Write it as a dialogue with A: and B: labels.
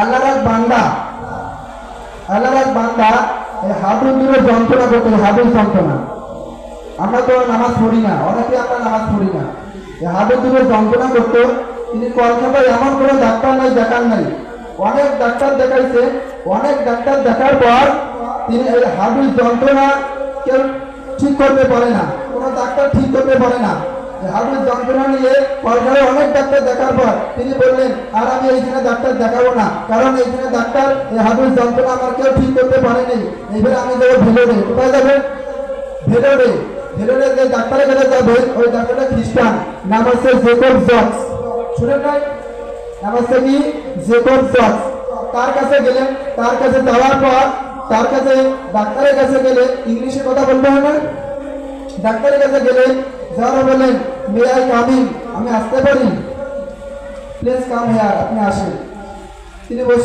A: আল্লাহর বান্দা। আল্লাহর বান্দা এই হাঁটুর দূরে যন্ত্রণা করতে হাঁটুর যন্ত্রণা। আমরা তো নামাজ পড়ি না অনেকে আমরা নামাজ পড়ি না। এই হাঁটুর দূরে যন্ত্রণা করতো, তিনি কলকাতায় এমন কোনো ডাক্তার নাই, দেখার নাই। অনেক ডাক্তার দেখাইছে, অনেক ডাক্তার দেখার পর তিনি এই হাঁটুর যন্ত্রণা কেউ ঠিক করতে পারে না, কোনো ডাক্তার ঠিক করতে পারে না। হাঁটুর যন্ত্রণা নিয়ে কলকাতায় অনেক ডাক্তার দেখার পর তিনি বললেন, আর আমি এইখানে ডাক্তার দেখাবো না। কারণ এইখানে ডাক্তার, এই হাঁটুর যন্ত্রণা আমার কেউ ঠিক করতে পারেনি এইবার আমি যাব ভেলোরে। কোথায় যাবেন ভেলোরে। ভেলোরে যে ডাক্তারের কাছে যাবে, ওই ডাক্তারটা খ্রিস্টান। নাম হচ্ছে জেকব জক্স শুনেন নাম হচ্ছে কি? জেকব জক্স তার কাছে গেলেন। তার কাছে যাওয়ার পর তার কাছে ডাক্তারের কাছে গেলে ইংলিশে কথা বলতে হবে না? ডাক্তারের কাছে গেলে যারা বলেন মে আই কামিং আমি আসতে পারি? প্লিজ কাম হেয়ার আপনি আসেন। তিনি বলছেন